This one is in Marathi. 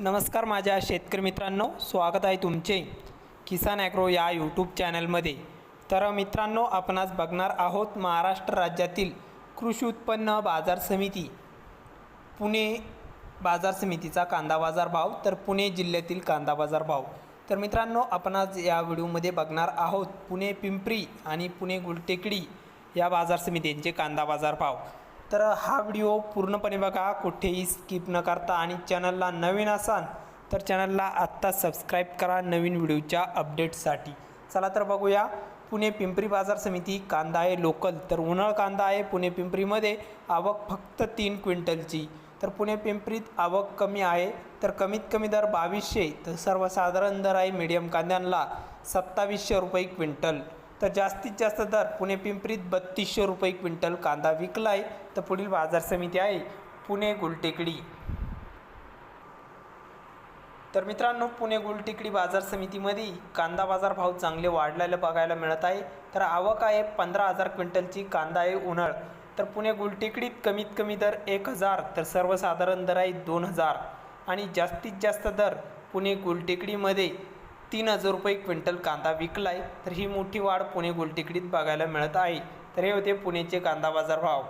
नमस्कार माझ्या शेतकरी मित्रांनो स्वागत आहे तुमचे किसान ॲग्रो या यूट्यूब चॅनलमध्ये. तर मित्रांनो आपण आज बघणार आहोत महाराष्ट्र राज्यातील कृषी उत्पन्न बाजार समिती. पुणे बाजार समितीचा कांदा बाजार भाव तर पुणे जिल्ह्यातील कांदा बाजार भाव. तर मित्रांनो आपण आज या व्हिडिओमध्ये बघणार आहोत पुणे पिंपरी आणि पुणे गुलटेकडी या बाजार समितींचे कांदा बाजार भाव. तर हा व्हिडिओ पूर्णपणे बघा कुठेही स्किप न करता. आणि चॅनलला नवीन असाल तर चॅनलला आत्ता सबस्क्राईब करा नवीन व्हिडिओच्या अपडेटसाठी चला तर बघूया. पुणे पिंपरी बाजार समिती कांदा आहे लोकल तर उन्हाळ कांदा आहे पुणे पिंपरीमध्ये. आवक फक्त तीन क्विंटलची. तर पुणे पिंपरीत आवक कमी आहे तर कमीत कमी दर बावीसशे. तर सर्वसाधारण दर आहे मीडियम कांद्यांना सत्तावीसशे रुपये क्विंटल. तर जास्तीत जास्त दर पुणे पिंपरीत बत्तीसशे रुपये क्विंटल कांदा विकला आहे तर पुढील बाजार समिती आहे पुणे गुलटेकडी. तर मित्रांनो पुणे गुलटेकडी बाजार समितीमध्ये कांदा बाजार भाव चांगले वाढलेले बघायला मिळत आहे. तर आवक आहे पंधरा हजार क्विंटलची कांदा आहे उन्हाळ. तर पुणे गुलटेकडीत कमीत कमी दर एक हजार तर सर्वसाधारण दर आहे दोन हजार. आणि जास्तीत जास्त दर पुणे गुलटेकडीमध्ये तीन हजार रुपये क्विंटल कांदा विकला आहे तर ही मोठी वाढ पुणे गुलटेकडीत बघायला मिळत आहे. तर हे होते पुणेचे कांदा बाजार भाव.